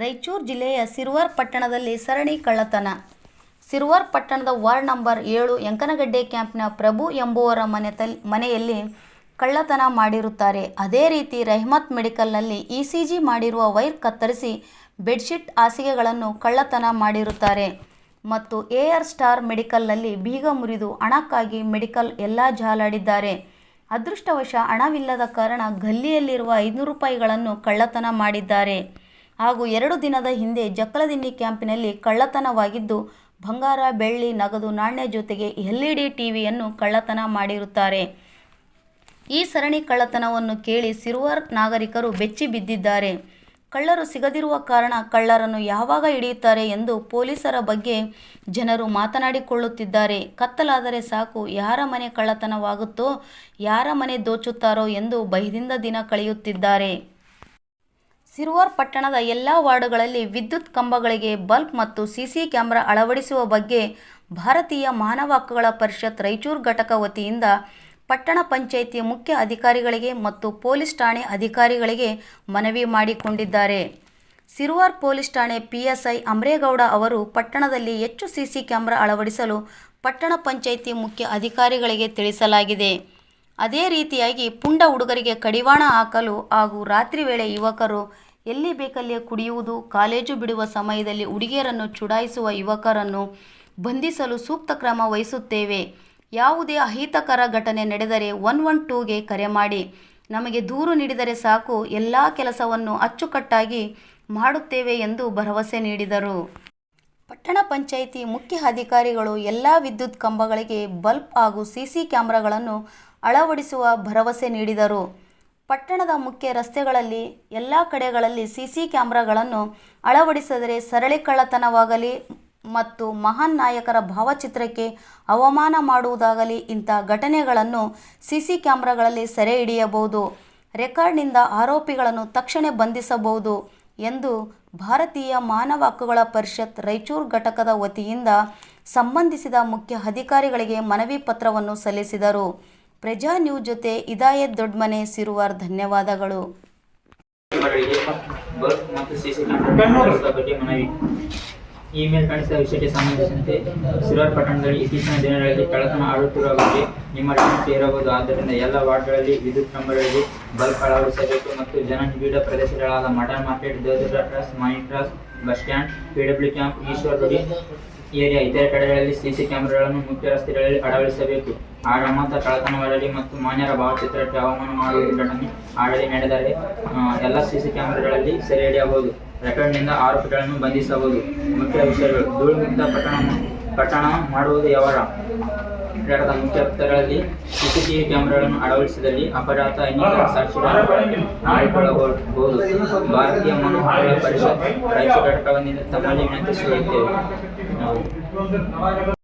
ರಾಯಚೂರು ಜಿಲ್ಲೆಯ ಸಿರುವಾರ್ ಪಟ್ಟಣದಲ್ಲಿ ಸರಣಿ ಕಳ್ಳತನ. ಸಿರುವಾರ್ ಪಟ್ಟಣದ ವಾರ್ಡ್ ನಂಬರ್ ಏಳು ಯಂಕನಗಡ್ಡೆ ಕ್ಯಾಂಪ್ನ ಪ್ರಭು ಎಂಬುವರ ಮನೆತಲ್ ಮನೆಯಲ್ಲಿ ಕಳ್ಳತನ ಮಾಡಿರುತ್ತಾರೆ. ಅದೇ ರೀತಿ ರೆಹಮತ್ ಮೆಡಿಕಲ್ನಲ್ಲಿ ಇ ಸಿ ಜಿ ಮಾಡಿರುವ ವೈರ್ ಕತ್ತರಿಸಿ ಬೆಡ್ಶೀಟ್ ಹಾಸಿಗೆಗಳನ್ನು ಕಳ್ಳತನ ಮಾಡಿರುತ್ತಾರೆ. ಮತ್ತು ಎ ಆರ್ ಸ್ಟಾರ್ ಮೆಡಿಕಲ್ನಲ್ಲಿ ಬೀಗ ಮುರಿದು ಹಣಕ್ಕಾಗಿ ಮೆಡಿಕಲ್ ಎಲ್ಲ ಜಾಲಾಡಿದ್ದಾರೆ. ಅದೃಷ್ಟವಶ ಹಣವಿಲ್ಲದ ಕಾರಣ ಗಲ್ಲಿಯಲ್ಲಿರುವ ಐನೂರು ರೂಪಾಯಿಗಳನ್ನು ಕಳ್ಳತನ ಮಾಡಿದ್ದಾರೆ. ಹಾಗೂ ಎರಡು ದಿನದ ಹಿಂದೆ ಜಕ್ಕಲದಿನ್ನಿ ಕ್ಯಾಂಪಿನಲ್ಲಿ ಕಳ್ಳತನವಾಗಿದ್ದು, ಬಂಗಾರ, ಬೆಳ್ಳಿ, ನಗದು, ನಾಣ್ಯ ಜೊತೆಗೆ ಎಲ್ ಇ ಡಿ ಟಿವಿಯನ್ನು ಕಳ್ಳತನ ಮಾಡಿರುತ್ತಾರೆ. ಈ ಸರಣಿ ಕಳ್ಳತನವನ್ನು ಕೇಳಿ ಸಿರುವಾರ್ ನಾಗರಿಕರು ಬೆಚ್ಚಿ ಬಿದ್ದಿದ್ದಾರೆ. ಕಳ್ಳರು ಸಿಗದಿರುವ ಕಾರಣ ಕಳ್ಳರನ್ನು ಯಾವಾಗ ಹಿಡಿಯುತ್ತಾರೆ ಎಂದು ಪೊಲೀಸರ ಬಗ್ಗೆ ಜನರು ಮಾತನಾಡಿಕೊಳ್ಳುತ್ತಿದ್ದಾರೆ. ಕತ್ತಲಾದರೆ ಸಾಕು, ಯಾರ ಮನೆ ಕಳ್ಳತನವಾಗುತ್ತೋ, ಯಾರ ಮನೆ ದೋಚುತ್ತಾರೋ ಎಂದು ಭಯದಿಂದ ದಿನ ಕಳೆಯುತ್ತಿದ್ದಾರೆ. ಸಿರುವಾರ್ ಪಟ್ಟಣದ ಎಲ್ಲ ವಾರ್ಡುಗಳಲ್ಲಿ ವಿದ್ಯುತ್ ಕಂಬಗಳಿಗೆ ಬಲ್ಬ್ ಮತ್ತು ಸಿಸಿ ಕ್ಯಾಮೆರಾ ಅಳವಡಿಸುವ ಬಗ್ಗೆ ಭಾರತೀಯ ಮಾನವ ಹಕ್ಕುಗಳ ಪರಿಷತ್ ರಾಯಚೂರು ಘಟಕ ವತಿಯಿಂದ ಪಟ್ಟಣ ಪಂಚಾಯಿತಿ ಮುಖ್ಯ ಅಧಿಕಾರಿಗಳಿಗೆ ಮತ್ತು ಪೊಲೀಸ್ ಠಾಣೆ ಅಧಿಕಾರಿಗಳಿಗೆ ಮನವಿ ಮಾಡಿಕೊಂಡಿದ್ದಾರೆ. ಸಿರುವಾರ್ ಪೊಲೀಸ್ ಠಾಣೆ ಪಿಎಸ್ಐ ಅಮರೇಗೌಡ ಅವರು ಪಟ್ಟಣದಲ್ಲಿ ಹೆಚ್ಚು ಸಿಸಿ ಕ್ಯಾಮೆರಾ ಅಳವಡಿಸಲು ಪಟ್ಟಣ ಪಂಚಾಯಿತಿ ಮುಖ್ಯ ಅಧಿಕಾರಿಗಳಿಗೆ ತಿಳಿಸಲಾಗಿದೆ. ಅದೇ ರೀತಿಯಾಗಿ ಪುಂಡ ಹುಡುಗರಿಗೆ ಕಡಿವಾಣ ಹಾಕಲು ಹಾಗೂ ರಾತ್ರಿ ವೇಳೆ ಯುವಕರು ಎಲ್ಲಿ ಬೇಕಲ್ಲಿಯೇ ಕುಡಿಯುವುದು, ಕಾಲೇಜು ಬಿಡುವ ಸಮಯದಲ್ಲಿ ಹುಡುಗಿಯರನ್ನು ಚುಡಾಯಿಸುವ ಯುವಕರನ್ನು ಬಂಧಿಸಲು ಸೂಕ್ತ ಕ್ರಮ ವಹಿಸುತ್ತೇವೆ. ಯಾವುದೇ ಅಹಿತಕರ ಘಟನೆ ನಡೆದರೆ ಒನ್ ಒನ್ ಟೂಗೆ ಕರೆ ಮಾಡಿ. ನಮಗೆ ದೂರು ನೀಡಿದರೆ ಸಾಕು, ಎಲ್ಲ ಕೆಲಸವನ್ನು ಅಚ್ಚುಕಟ್ಟಾಗಿ ಮಾಡುತ್ತೇವೆ ಎಂದು ಭರವಸೆ ನೀಡಿದರು. ಪಟ್ಟಣ ಪಂಚಾಯಿತಿ ಮುಖ್ಯ ಅಧಿಕಾರಿಗಳು ಎಲ್ಲ ವಿದ್ಯುತ್ ಕಂಬಗಳಿಗೆ ಬಲ್ಬ್ ಹಾಗೂ ಸಿಸಿ ಕ್ಯಾಮ್ರಾಗಳನ್ನು ಅಳವಡಿಸುವ ಭರವಸೆ ನೀಡಿದರು. ಪಟ್ಟಣದ ಮುಖ್ಯ ರಸ್ತೆಗಳಲ್ಲಿ ಎಲ್ಲ ಕಡೆಗಳಲ್ಲಿ ಸಿಸಿ ಕ್ಯಾಮ್ರಾಗಳನ್ನು ಅಳವಡಿಸಿದರೆ ಸರಳಿ ಕಳ್ಳತನವಾಗಲಿ ಮತ್ತು ಮಹಾನ್ ನಾಯಕರ ಭಾವಚಿತ್ರಕ್ಕೆ ಅವಮಾನ ಮಾಡುವುದಾಗಲಿ ಇಂಥ ಘಟನೆಗಳನ್ನು ಸಿಸಿ ಕ್ಯಾಮ್ರಾಗಳಲ್ಲಿ ಸೆರೆ ಹಿಡಿಯಬಹುದು. ರೆಕಾರ್ಡ್ನಿಂದ ಆರೋಪಿಗಳನ್ನು ತಕ್ಷಣ ಬಂಧಿಸಬಹುದು ಎಂದು ಭಾರತೀಯ ಮಾನವ ಹಕ್ಕುಗಳ ಪರಿಷತ್ ರಾಯಚೂರು ಘಟಕದ ವತಿಯಿಂದ ಸಂಬಂಧಿಸಿದ ಮುಖ್ಯ ಅಧಿಕಾರಿಗಳಿಗೆ ಮನವಿ ಪತ್ರವನ್ನು ಸಲ್ಲಿಸಿದರು. ಪ್ರಜಾ ನ್ಯೂಸ್ ಜೊತೆ ಇದಾಯತ್ ದೊಡ್ಮನೆ ಸಿರುವಾರ್ ಧನ್ಯವಾದಗಳು. ಇಮೇಲ್ ಕಾಣಿಸಿದ ವಿಷಯಕ್ಕೆ ಸಂಬಂಧಿಸಿದಂತೆ ಸಿರುವಾರ್ ಪಟ್ಟಣದಲ್ಲಿ ಇತ್ತೀಚಿನ ದಿನಗಳಲ್ಲಿ ಕಳ್ಳತನ ಆಡುತ್ತಿರುವ ಬಗ್ಗೆ ನಿಮ್ಮ ಗಮನಕ್ಕೆ ಇರಬಹುದು ಆದ್ದರಿಂದ ಎಲ್ಲ ವಾರ್ಡ್ಗಳಲ್ಲಿ ವಿದ್ಯುತ್ ಕಂಬಗಳಿಗೆ ಬಲ್ಬ್ ಅಳವಡಿಸಬೇಕು ಮತ್ತು ಜನನಿಬಿಡ ಪ್ರದೇಶಗಳಾದ mutton market Devadurga trust main trust bus stand PW camp Ishwar Gudi area ಇತರೆ ಕಡೆಗಳಲ್ಲಿ ಸಿಸಿ ಕ್ಯಾಮೆರಾಗಳನ್ನು ಮುಖ್ಯ ರಸ್ತೆಗಳಲ್ಲಿ ಅಳವಡಿಸಬೇಕು. ಆಡಮಂತ ಕಳ್ಳತನವಾಡಲಿ ಮತ್ತು ಮಾನ್ಯರ ಭಾವಚಿತ್ರಕ್ಕೆ ಅವಮಾನ ಮಾಡುವುದನ್ನು ಆಡಳಿ ನಡೆದರೆ ಎಲ್ಲ ಸಿಸಿ ಕ್ಯಾಮೆರಾಗಳಲ್ಲಿ ಸೆರೆ ಹಿಡಿಯಬಹುದು ರೆಕಾರ್ಡ್ನಿಂದ ಆರೋಪಿಗಳನ್ನು ಬಂಧಿಸಬಹುದು. ಮುಖ್ಯ ವಿಷಯಗಳು. ಧೂಳು ಮುಕ್ತ ಪಟ್ಟಣ ಪಟ್ಟಣ ಮಾಡುವುದು ಯಾವರ ಘಟಕದ ಮುಖ್ಯ ವೃತ್ತಗಳಲ್ಲಿ ಸಿಸಿಟಿವಿ ಕ್ಯಾಮೆರಾಗಳನ್ನು ಅಳವಡಿಸಿದಲ್ಲಿ ಅಪರಾಧ ಇನ್ನಿತರ ಸಾಕ್ಷಿಗಳನ್ನು ಮಾಡಿಕೊಳ್ಳಬಹುದು ಭಾರತೀಯ ಮನೋಹರ ಪರಿಷತ್ ರಾಯಚೂರು ಘಟಕವನ್ನು ತಮ್ಮಲ್ಲಿ ವಿನಂತಿಸಿಕೊಳ್ಳುತ್ತೇವೆ